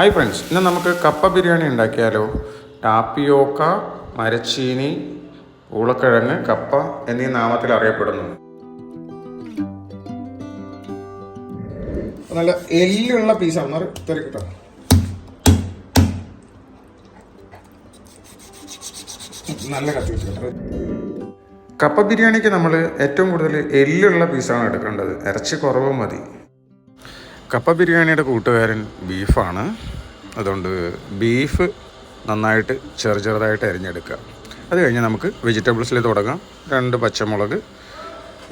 Hi friends ഇന്ന് നമുക്ക് കപ്പ ബിരിയാണി ഉണ്ടാക്കിയാലോ? ടാപ്പിയോക്ക മരച്ചീനി ഉളക്കിഴങ്ങ് കപ്പ എന്നീ നാമത്തിൽ അറിയപ്പെടുന്നു. നല്ല എല്ലുള്ള പീസാണ് തെറിക്കട്ടോ നല്ല കത്തി കപ്പ ബിരിയാണിക്ക് നമ്മൾ ഏറ്റവും കൂടുതൽ എല്ലുള്ള പീസാണ് എടുക്കേണ്ടത്. ഇറച്ചി കുറവ് മതി. കപ്പ ബിരിയാണിയുടെ കൂട്ടുകാരൻ ബീഫാണ്. അതുകൊണ്ട് ബീഫ് നന്നായിട്ട് ചെറു ചെറുതായിട്ട് അരിഞ്ഞെടുക്കുക. അത് കഴിഞ്ഞ് നമുക്ക് വെജിറ്റബിൾസിൽ തുടങ്ങാം. രണ്ട് പച്ചമുളക്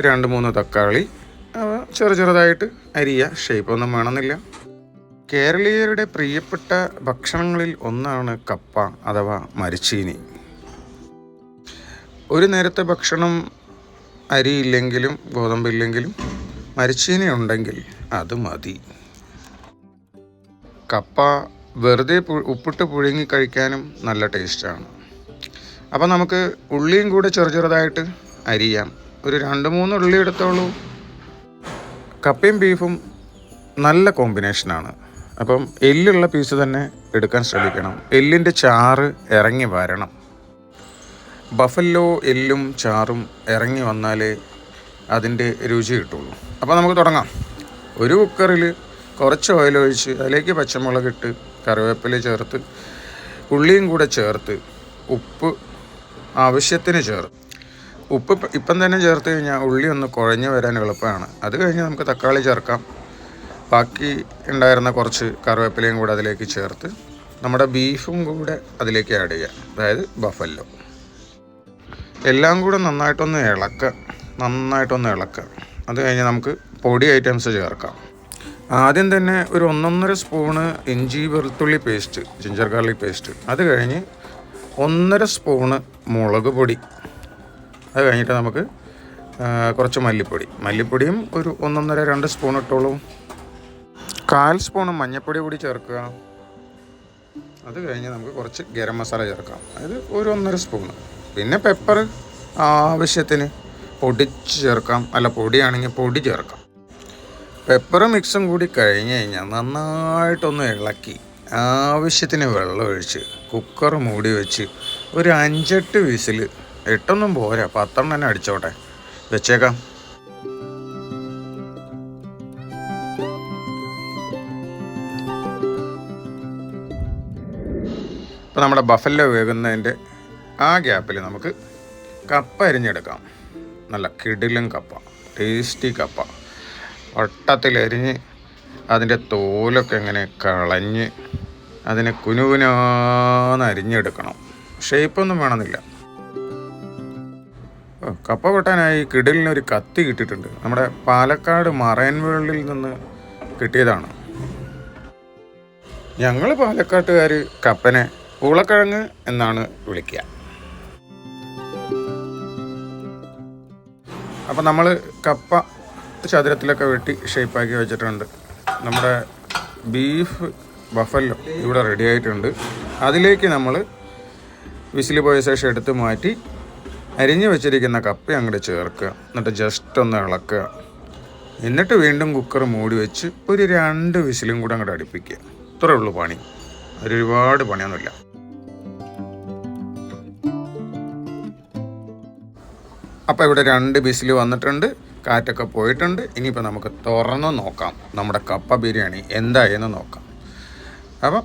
രണ്ട് മൂന്ന് തക്കാളി ചെറു ചെറുതായിട്ട് അരിയുക ഷേപ്പൊന്നും വേണമെന്നില്ല. കേരളീയരുടെ പ്രിയപ്പെട്ട ഭക്ഷണങ്ങളിൽ ഒന്നാണ് കപ്പ അഥവാ മരിച്ചീനി. ഒരു നേരത്തെ ഭക്ഷണം അരിയില്ലെങ്കിലും ഗോതമ്പില്ലെങ്കിലും മരിച്ചീനി ഉണ്ടെങ്കിൽ അത് മതി. കപ്പ വെറുതെ ഉപ്പിട്ട് പുഴുങ്ങി കഴിക്കാനും നല്ല ടേസ്റ്റാണ്. അപ്പോൾ നമുക്ക് ഉള്ളിയും കൂടെ ചെറു ചെറുതായിട്ട് അരിയാം. ഒരു രണ്ട് മൂന്ന് ഉള്ളി എടുത്തോളൂ. കപ്പയും ബീഫും നല്ല കോമ്പിനേഷനാണ് അപ്പം എല്ലുള്ള പീസ് തന്നെ എടുക്കാൻ ശ്രമിക്കണം. എല്ലിന്റെ ചാറ് ഇറങ്ങി വരണം. ബഫല്ലോ എല്ലും ചാറും ഇറങ്ങി വന്നാലേ അതിന്റെ രുചി കിട്ടുള്ളൂ. അപ്പോൾ നമുക്ക് തുടങ്ങാം. ഒരു കുക്കറിൽ കുറച്ച് ഓയിൽ ഒഴിച്ച് അതിലേക്ക് പച്ചമുളക് ഇട്ട് കറിവേപ്പില ചേർത്ത് ഉള്ളിയും കൂടെ ചേർത്ത് ഉപ്പ് ആവശ്യത്തിന് ചേർത്ത്. ഉപ്പ് ഇപ്പം തന്നെ ചേർത്ത് കഴിഞ്ഞാൽ ഉള്ളി ഒന്ന് കുഴഞ്ഞു വരാൻ എളുപ്പമാണ്. അത് കഴിഞ്ഞ് നമുക്ക് തക്കാളി ചേർക്കാം. ബാക്കി ഉണ്ടായിരുന്ന കുറച്ച് കറിവേപ്പിലയും കൂടെ അതിലേക്ക് ചേർത്ത് നമ്മുടെ ബീഫും കൂടെ അതിലേക്ക് ആഡ് ചെയ്യുക അതായത് ബഫല്ലോ എല്ലാം കൂടെ നന്നായിട്ടൊന്ന് ഇളക്കുക നന്നായിട്ടൊന്ന് ഇളക്കുക അത് കഴിഞ്ഞ് നമുക്ക് പൊടി ഐറ്റംസ് ചേർക്കാം. ആദ്യം തന്നെ ഒരു ഒന്നൊന്നര സ്പൂണ് ഇഞ്ചി വെളുത്തുള്ളി പേസ്റ്റ് ജിഞ്ചർ ഗാർലിക് പേസ്റ്റ് അത് കഴിഞ്ഞ് ഒന്നര സ്പൂണ് മുളക് പൊടി. അത് കഴിഞ്ഞിട്ട് നമുക്ക് കുറച്ച് മല്ലിപ്പൊടി. മല്ലിപ്പൊടിയും ഒരു ഒന്നൊന്നര രണ്ട് സ്പൂൺ ഇട്ടോളൂ. കാൽ സ്പൂൺ മഞ്ഞൾപ്പൊടി കൂടി ചേർക്കുക. അത് കഴിഞ്ഞ് നമുക്ക് കുറച്ച് ഗരം മസാല ചേർക്കാം. അതായത് ഒരു ഒന്നര സ്പൂണ്. പിന്നെ പെപ്പർ ആവശ്യത്തിന്. പൊടിച്ച് ചേർക്കാം. അല്ല പൊടിയാണെങ്കിൽ പൊടി ചേർക്കാം. പെപ്പർ മിക്സും കൂടി കഴിഞ്ഞ് കഴിഞ്ഞാൽ നന്നായിട്ടൊന്ന് ഇളക്കി ആവശ്യത്തിന് വെള്ളം ഒഴിച്ച് കുക്കർ മൂടി വെച്ച് ഒരു അഞ്ചെട്ട് വിസിൽ എട്ടൊന്നും പോരാ പത്തെണ്ണം തന്നെ അടിച്ചോട്ടെ. വെച്ചേക്കാം. ഇപ്പോൾ നമ്മുടെ ബഫല്ല വേകുന്നതിന്റെ ആ ഗ്യാപ്പിൽ നമുക്ക് കപ്പ അരിഞ്ഞെടുക്കാം. നല്ല കിടിലും കപ്പ ടേസ്റ്റി കപ്പ. വട്ടത്തിലരിഞ്ഞ് അതിന്റെ തോലൊക്കെ ഇങ്ങനെ കളഞ്ഞ് അതിനെ കുനുകുനാന്ന് അരിഞ്ഞെടുക്കണം. ഷേപ്പൊന്നും വേണമെന്നില്ല. കപ്പ വെട്ടാനായി കിടിലിനൊരു കത്തി കിട്ടിയിട്ടുണ്ട്. നമ്മുടെ പാലക്കാട് മറൈൻ വേൾഡിൽ നിന്ന് കിട്ടിയതാണ്. ഞങ്ങൾ പാലക്കാട്ടുകാർ കപ്പനെ ഉളക്കിഴങ്ങ് എന്നാണ് വിളിക്കുക. അപ്പം നമ്മൾ കപ്പ ചതുരത്തിലൊക്കെ വെട്ടി ഷേപ്പാക്കി വെച്ചിട്ടുണ്ട്. നമ്മുടെ ബീഫ് ബഫല്ലോ ഇവിടെ റെഡി ആയിട്ടുണ്ട്. അതിലേക്ക് നമ്മൾ വിസിൽ പോയ ശേഷം എടുത്ത് മാറ്റി അരിഞ്ഞു വെച്ചിരിക്കുന്ന കപ്പ അങ്ങോട്ട് ചേർക്കുക. എന്നിട്ട് ജസ്റ്റ് ഒന്ന് ഇളക്കുക. എന്നിട്ട് വീണ്ടും കുക്കർ മൂടി വെച്ച് ഒരു രണ്ട് വിസിലും കൂടെ അങ്ങോട്ട് അടുപ്പിക്കുക. ഇത്രയേ ഉള്ളൂ പണി. ഒരു ഒരുപാട് പണിയൊന്നുമില്ല. അപ്പോൾ ഇവിടെ രണ്ട് ബിസിൽ വന്നിട്ടുണ്ട് കാറ്റൊക്കെ പോയിട്ടുണ്ട്. ഇനിയിപ്പോൾ നമുക്ക് തുറന്ന് നോക്കാം. നമ്മുടെ കപ്പ ബിരിയാണി എന്തായെന്ന് നോക്കാം. അപ്പം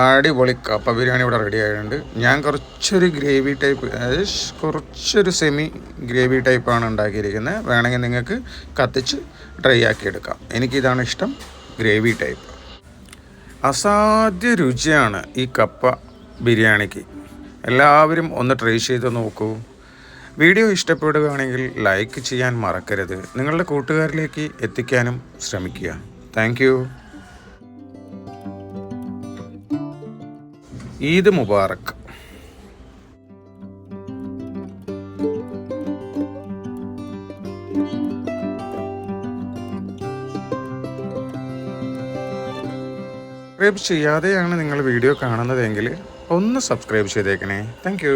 അടിപൊളി കപ്പ ബിരിയാണി ഇവിടെ റെഡി ആയിട്ടുണ്ട്. ഞാൻ കുറച്ചൊരു ഗ്രേവി ടൈപ്പ് അതായത് കുറച്ചൊരു സെമി ഗ്രേവി ടൈപ്പാണ് ഉണ്ടാക്കിയിരിക്കുന്നത്. വേണമെങ്കിൽ നിങ്ങൾക്ക് കത്തിച്ച് ഡ്രൈ ആക്കി എടുക്കാം. എനിക്കിതാണ് ഇഷ്ടം ഗ്രേവി ടൈപ്പ് അസാധ്യ രുചിയാണ് ഈ കപ്പ ബിരിയാണിക്ക്. എല്ലാവരും ഒന്ന് ട്രൈ ചെയ്ത് നോക്കൂ. വീഡിയോ ഇഷ്ടപ്പെടുകയാണെങ്കിൽ ലൈക്ക് ചെയ്യാൻ മറക്കരുത്. നിങ്ങളുടെ കൂട്ടുകാരിലേക്ക് എത്തിക്കാനും ശ്രമിക്കുക. താങ്ക് ഈദ് മുബാറക്ക് സബ്സ്ക്രൈബ് ചെയ്യാതെയാണ് നിങ്ങൾ വീഡിയോ കാണുന്നതെങ്കിൽ ഒന്ന് സബ്സ്ക്രൈബ് ചെയ്തേക്കണേ. താങ്ക്